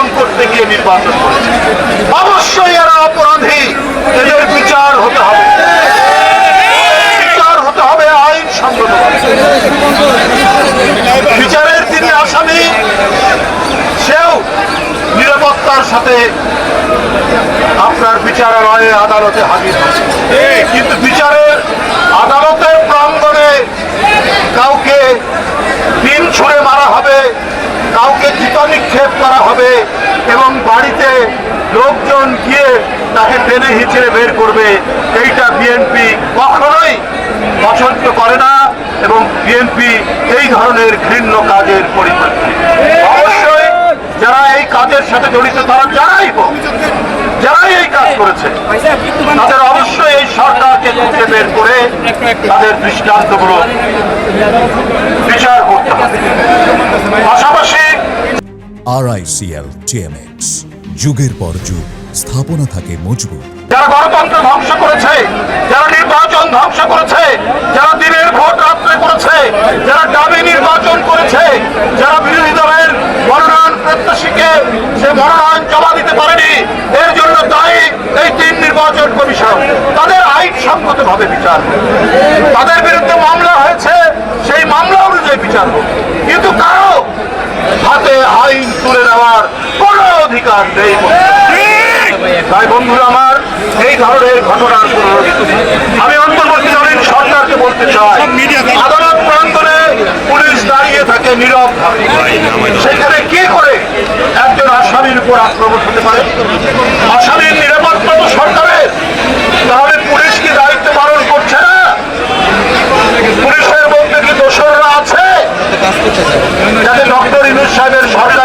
অপহরণ করতে গিয়ে নির্বাচন অবশ্যই এরা অপরাধী। এদের বিচার হতে হবে। বিচার হতে হবে আইন সংগত বিচারের তিনি আসামি। সেও নিরাপত্তার সাথে আপনার বিচারালয়ে আদালতে হাজির হয়েছে। কিন্তু বিচারের আদালতে করা হবে এবং বাড়িতে লোকজন গিয়ে তাকে টেনে হিচড়ে বের করবে। এইটা বিএনপি কখনোই পছন্দ করে না এবং বিএনপি এই ধরনের ঘৃণ্য কাজের পরিপ্রেক্ষিতে অবশ্যই যারা এই কাজের সাথে জড়িত তারা যারাই হোক, যারাই এই কাজ করেছে, তাদের অবশ্যই এই সরকারকে খুঁজে বের করে তাদের দৃষ্টান্তগুলো বিচার করতে হবে। পাশাপাশি আরআইসিএল টিএমএক্স যুগের পর যুগ, স্থাপনা থাকে মজবুত। যারা গণতন্ত্র ধ্বংস করেছে, যারা নির্বাচন ধ্বংস করেছে, যারা দিনের ভোট রাত্রে করেছে, যারা দাবি নির্বাচন করেছে অধিকার নেই তাই বন্ধুরা আমার এই ধরনের ঘটনার। আমি অন্তর্বর্তীকালীন সরকারকে বলতে চাই আদালত প্রাঙ্গনে পুলিশ দাঁড়িয়ে থাকে নীরব সেখানে কি করে একজন আসামির উপর আক্রমণ হতে পারে? আসামির নিরাপত্তা তো সরকারের। তাহলে পুলিশ কি দায়িত্ব পালন করছে না? পুলিশের মধ্যে কি দোষররা আছে? যাতে ডক্টর ইনুস সাহেবের সরকারের